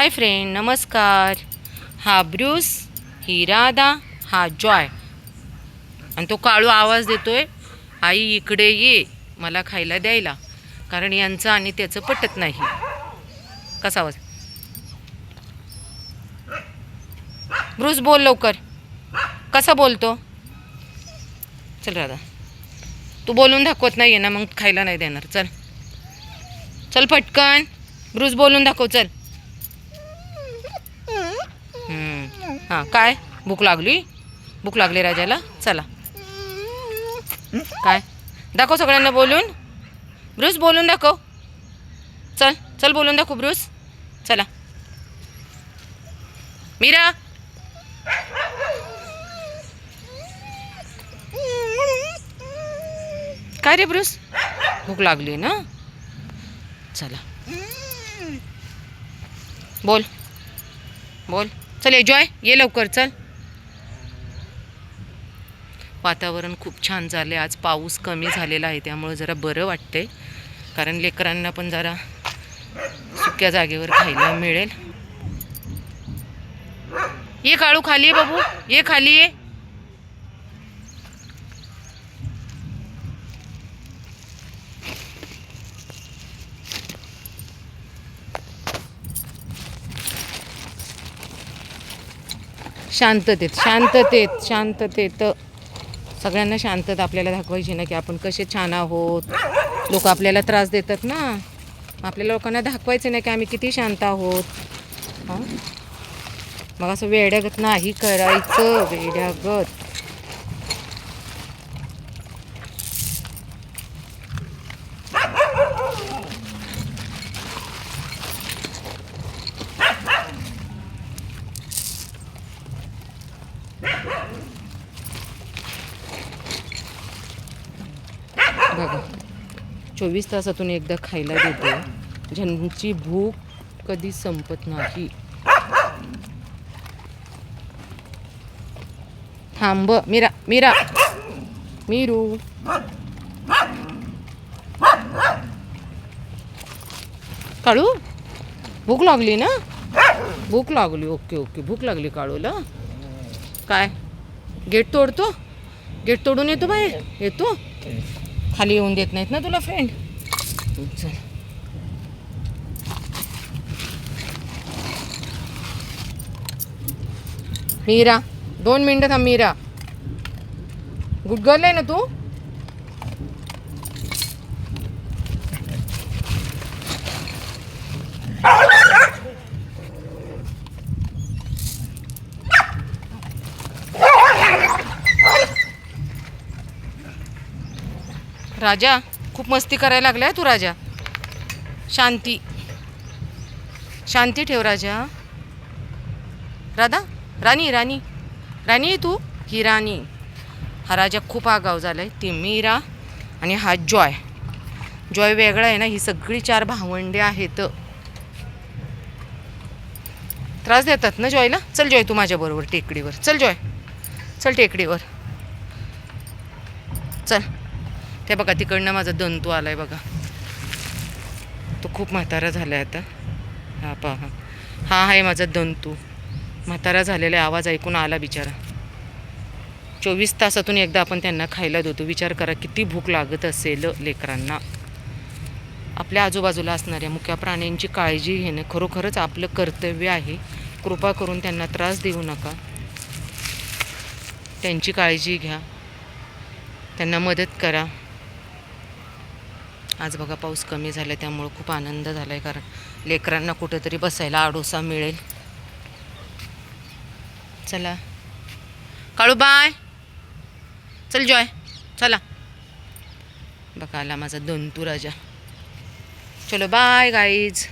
Hi friend नमस्कार हा Bruce ही राधा हा जॉय आणि तो काळू आवाज देतोय आई इकडे ये. मला खायला द्यायला. कारण यांचं आणि त्याचं पटत नाही. कसा आवाज? ब्रूस बोल लवकर. कसा बोलतो? चल राधा. तू बोलून दाखवत नाही ना मग खायला नाही देणार. चल. चल पटकन. ब्रूस बोलून दाखव. चल. हां काय? भूक लागली? भूक लागली राजाला? चला. काय? दाखव सगळ्यांना बोलून. ब्रूस बोलून दाखव. चल चल बोलून दाखव ब्रूस. चला. मीरा! काय रे ब्रूस? भूक लागली ना? चला. बोल. बोल. चल एजॉय ये लवकर चल. वातावरण खूप छान झाले आज पाऊस कमी झालेला आहे त्यामुळे जरा बरं वाटतंय. कारण लेकरांना पण जरा सुक्या जागेवर खायला मिळेल. ये काळू खाली ये बाबू. ये खाली ये. शांततेत शांततेत शांततेत. सगळ्यांना शांतता आपल्याला दाखवायची ना की आपण कसे छान आहोत. लोक आपल्याला त्रास देतात ना. आपल्या लोकांना दाखवायचं नाही की आम्ही किती शांत आहोत. हां? मग असं वेड्यागत नाही करायचं वेड्यागत. बघा. चोवीस तासातून एकदा खायला देतो. ज्यांची भूक कधी संपत नाही. थांब मीरा मीरा. मीरू. काळू भूक लागली ना? भूक लागली ओके ओके. भूक लागली काळूला. काय? गेट तोडतो? गेट तोडून येतो बाहेर येतो? खाली येऊन देत नाहीत ना तुला फ्रेंड चल. मीरा दोन मिनटं थांब मीरा. गुड गर्ल आहे ना तू? राजा खूप मस्ती करायला लागलाय तू राजा. शांती. शांती ठेव राजा. राधा राणी राणी. राणी तू? ही राणी. हा राजा खूप आगाव झाला आहे ती मीरा आणि हा जॉय. जॉय वेगळा आहे ना ही सगळी चार भावंडे आहेत. त्रास देतात ना जॉयला? चल जॉय तू माझ्याबरोबर टेकडीवर. चल जॉय. चल टेकडीवर. चल. ते बघा तिकडनं माझा दंतू आला आहे बघा. तो खूप म्हातारा झाला आहे आता. हा पहा. हा आहे माझा दंतू. म्हातारा झालेला आवाज ऐकून आला बिचारा. चोवीस तासातून एकदा आपण त्यांना खायला देतो. विचार करा किती भूक लागत असेल लेकरांना. आपल्या आजूबाजूला असणाऱ्या मुक्या प्राण्यांची काळजी घेणं खरोखरच आपलं कर्तव्य आहे. कृपा करून त्यांना त्रास देऊ नका. त्यांची काळजी घ्या. त्यांना मदत करा. आज बघा पाऊस कमी झाला त्यामुळं खूप आनंद झाला आहे कारण लेकरांना कुठेतरी बसायला आडोसा मिळेल. चला. काळू बाय. चल जॉय. चला. बघा आला माझा दंतू राजा. चलो बाय गाईज